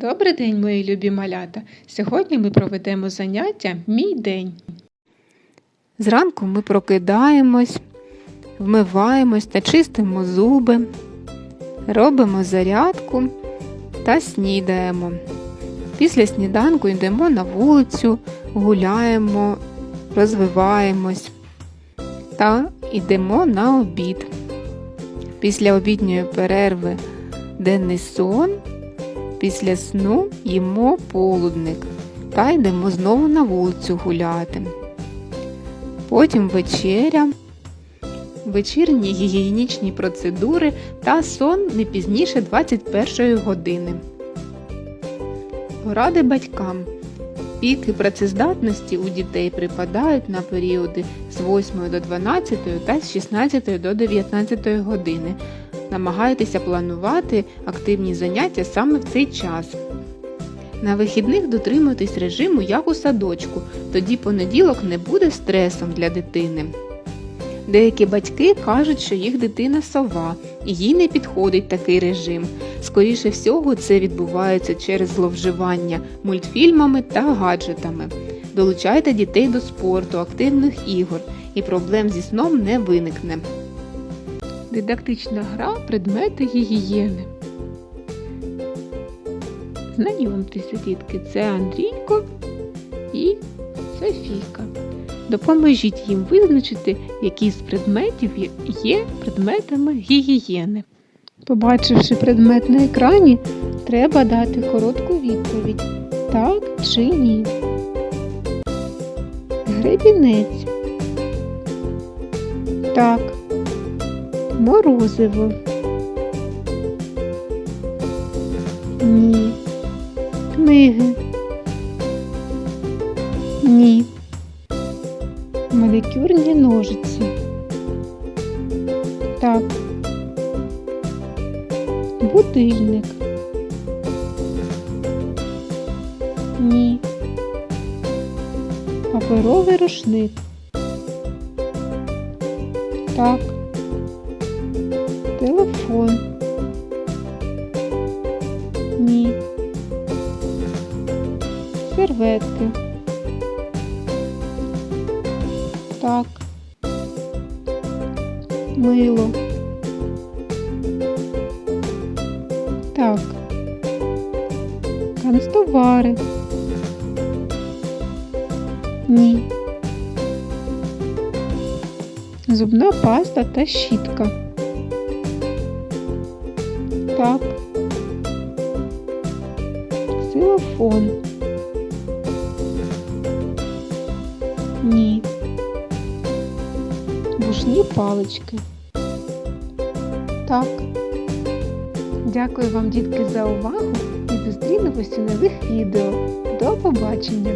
Добрий день, мої любі малята! Сьогодні ми проведемо заняття Мій день. Зранку ми прокидаємось, вмиваємось та чистимо зуби, робимо зарядку та снідаємо. Після сніданку йдемо на вулицю, гуляємо, розвиваємось та йдемо на обід. Після обідньої перерви денний сон. Після сну їмо полудник та йдемо знову на вулицю гуляти. Потім вечеря, вечірні гігієнічні процедури та сон не пізніше 21 години. Поради батькам. Піки працездатності у дітей припадають на періоди з 8 до 12 та з 16 до 19 години. Намагайтеся планувати активні заняття саме в цей час. На вихідних дотримуйтесь режиму як у садочку, тоді понеділок не буде стресом для дитини. Деякі батьки кажуть, що їх дитина сова, і їй не підходить такий режим. Скоріше всього, це відбувається через зловживання мультфільмами та гаджетами. Долучайте дітей до спорту, активних ігор, і проблем зі сном не виникне. Дидактична гра предмети гігієни. Знайомтеся, дітки, це Андрійко і Софійка. Допоможіть їм визначити, які з предметів є предметами гігієни. Побачивши предмет на екрані, треба дати коротку відповідь так чи ні. Гребінець. Так. Морозиво. Ні. Книги. Ні. Маникюрні ножиці. Так. Будильник. Ні. Паперовий рушник. Так. Серветки. Так. Мило. Так. Канцтовари. Ні. Зубна паста та щітка. Так. Ксилофон. Вушні палички. Так. Дякую вам, дітки, за увагу і зустрінемося у нових відео. До побачення!